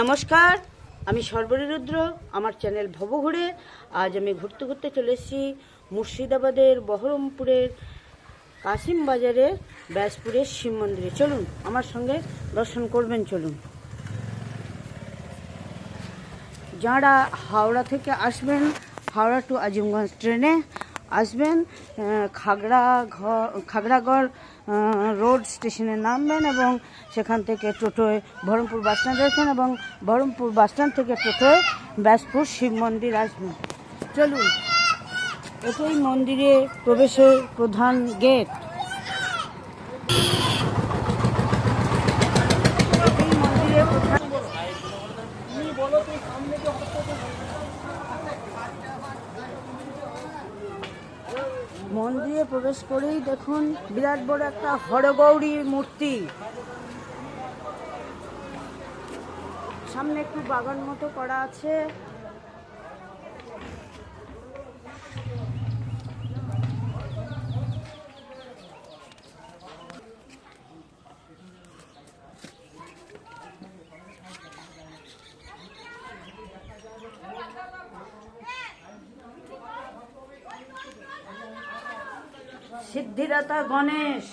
নমস্কার, আমি সর্বরী রুদ্র আমার চ্যানেল ভবঘুরে। আজ আমি ঘুরতে ঘুরতে চলে এসেছি মুর্শিদাবাদের বহরমপুরের কাশিম বাজারে ব্যাসপুরের শিব মন্দিরে। চলুন, আমার সঙ্গে দর্শন করবেন, চলুন। যারা হাওড়া থেকে আসবেন, হাওড়া টু আজিমগঞ্জ ট্রেনে আসবেন খাগড়া খাগড়াগড় রোড স্টেশনে নামবেন এবং সেখান থেকে টোটোয় বহরমপুর বাসস্ট্যান্ড আসবেন এবং বহরমপুর বাসস্ট্যান্ড থেকে টোটোয় ব্যাসপুর শিব মন্দির আসবেন। চলুন এটাই মন্দিরে প্রবেশের প্রধান গেট এটাই মন্দিরে প্রধান মন্দিরে প্রবেশ করেই দেখুন বিরাট বড় একটা হরগৌরীর মূর্তি। সামনে একটু বাগান মতো করা আছে। সিদ্ধিদাতা গণেশ।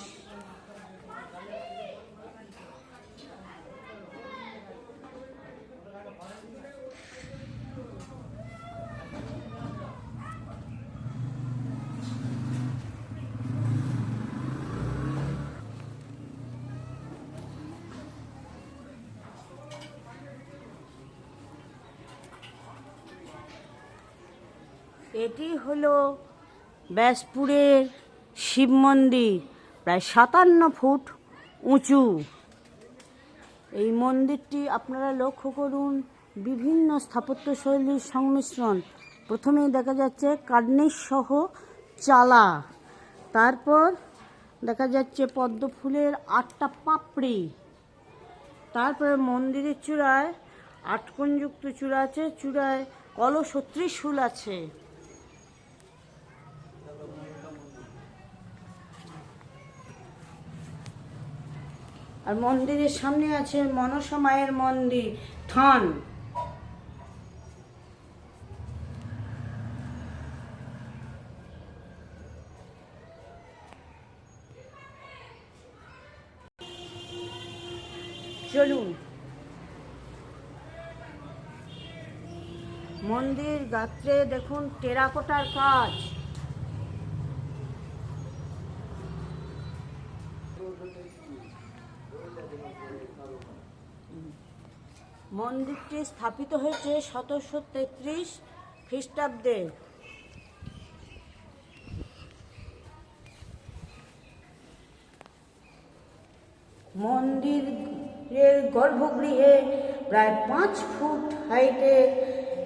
এটি হলো ব্যাসপুরের শিব মন্দির প্রায় সাতান্ন ফুট উঁচু। এই মন্দিরটি আপনারা লক্ষ্য করুন, বিভিন্ন স্থাপত্যশৈলীর সংমিশ্রণ। প্রথমেই দেখা যাচ্ছে কার্নিশ সহ চালা। তারপর দেখা যাচ্ছে পদ্ম ফুলের আটটা পাপড়ি। তারপরে মন্দিরের চূড়ায় আটকোণযুক্ত চূড়া আছে, চূড়ায় কলস ও ত্রিশূল আছে। আর মন্দিরের সামনে আছে মনসা মায়ের মন্দির থান। চলুন। মন্দির গাত্রে দেখুন টেরাকোটার কাজ। মন্দিরটি স্থাপিত হয়েছে সতেরোশো তেত্রিশ খ্রিস্টাব্দে। মন্দিরের গর্ভগৃহে প্রায় পাঁচ ফুট হাইটে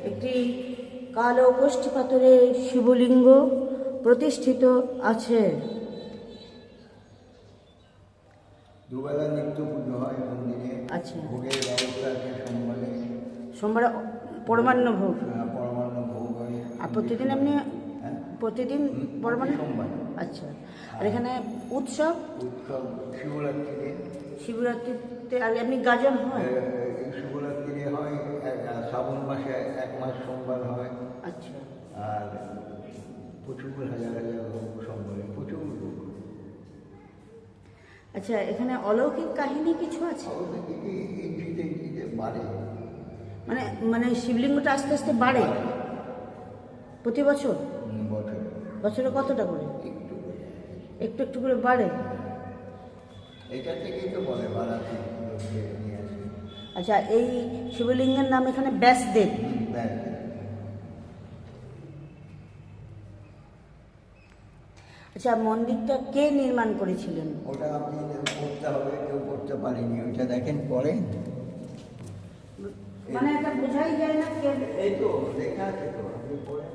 একটি কালো গোষ্ঠী পাথরের শিবলিঙ্গ প্রতিষ্ঠিত আছে। দুবেলা নিত্য পুজো হয় মন্দিরে আচ্ছা। ভোগের ব্যবস্থা আছে সোমবারে। সোমবার পরমান্ন ভোগ? আহ, পরমান্ন ভোগ হয়। আর প্রতিদিন আপনি হ্যাঁ? প্রতিদিন পরমান্ন? সোমবার। আচ্ছা। আর এখানে উৎসব? উৎসব শিবরাত্রিতে। শিবরাত্রিতে আর এমনি গাজন হয়? শিবরাত্রিতে হয় শ্রাবণ মাসে এক মাস সোমবার হয়। আচ্ছা। আর প্রচুর হাজার হাজার সোমবারে প্রচুর লোক আচ্ছা এখানে অলৌকিক কাহিনী কিছু আছে? মানে মানে শিবলিঙ্গটা আস্তে আস্তে বাড়ে? প্রতি বছর? বছরে কতটা করে? একটু একটু করে বাড়ে? আচ্ছা এই শিবলিঙ্গের নাম এখানে ব্যাসদেব। হুম, আচ্ছা মন্দিরটা কে নির্মাণ করেছিলেন? ওটা আপনি করতে হবে কেউ করতে পারেনি ওইটা দেখেন পরে। মানে এটা বোঝাই যায় না কে এই তো লেখা আছে তো আপনি পড়েন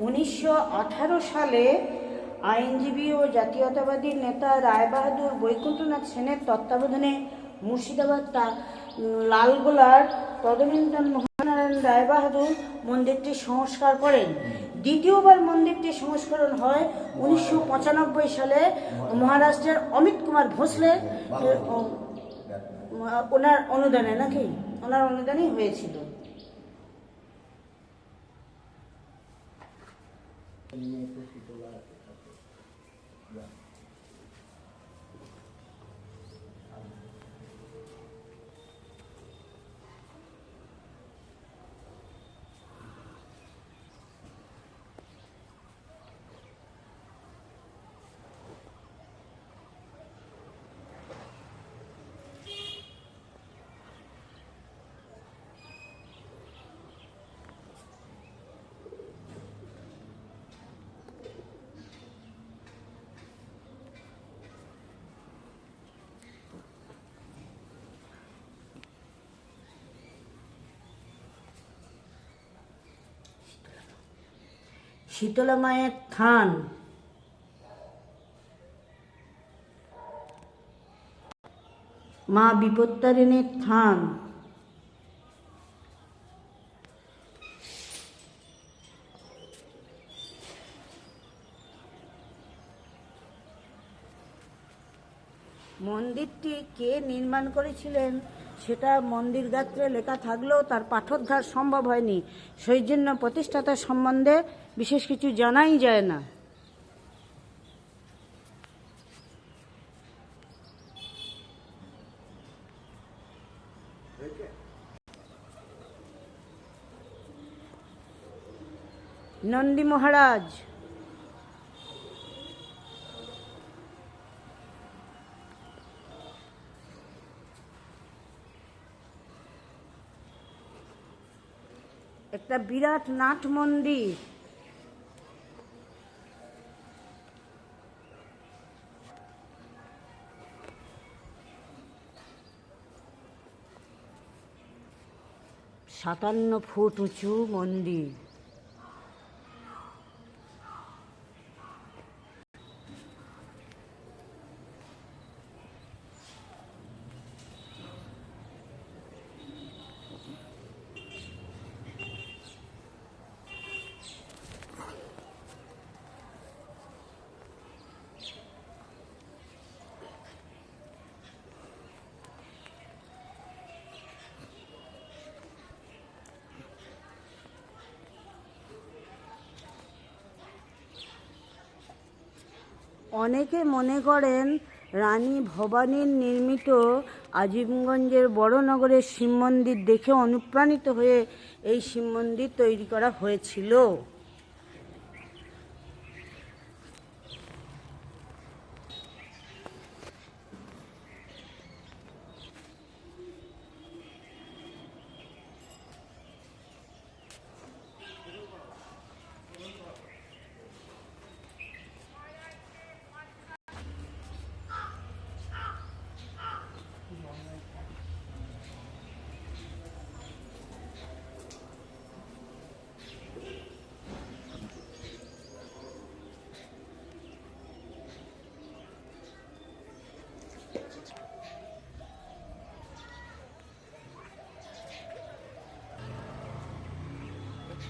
উনিশশো আঠারো সালে আইনজীবী ও জাতীয়তাবাদী নেতা রায়বাহাদুর বৈকুণ্ঠনাথ সেনের তত্ত্বাবধানে মুর্শিদাবাদ তা- লালগোলার তদনীন্দ্রন মহানারায়ণ রায়বাহাদুর মন্দিরটি সংস্কার করেন। দ্বিতীয়বার মন্দিরটি সংস্করণ হয় উনিশশো পঁচানব্বই সালে মহারাষ্ট্রের অমিত কুমার ভোসলে। ওনার অনুদানে নাকি? ওনার অনুদানেই হয়েছিল। নিয়ে একটু শীতলা শীতলা মায়ের থান। মা বিপত্তারিণীর থান। মন্দিরটি কে নির্মাণ করেছিলেন? সেটা মন্দির গাত্রে লেখা থাকলেও তার পাঠোদ্ধার সম্ভব হয়নি। সেই জন্য প্রতিষ্ঠাতা সম্বন্ধে বিশেষ কিছু জানাই যায় না। নন্দী মহারাজ। একটা বিরাট নাট মন্দির। সাতান্ন ফুট উঁচু মন্দির। অনেকে মনে করেন রানী ভবানীর নির্মিত আজিমগঞ্জের বড়নগরের শিব মন্দির দেখে অনুপ্রাণিত হয়ে এই শিব মন্দির তৈরি করা হয়েছিল।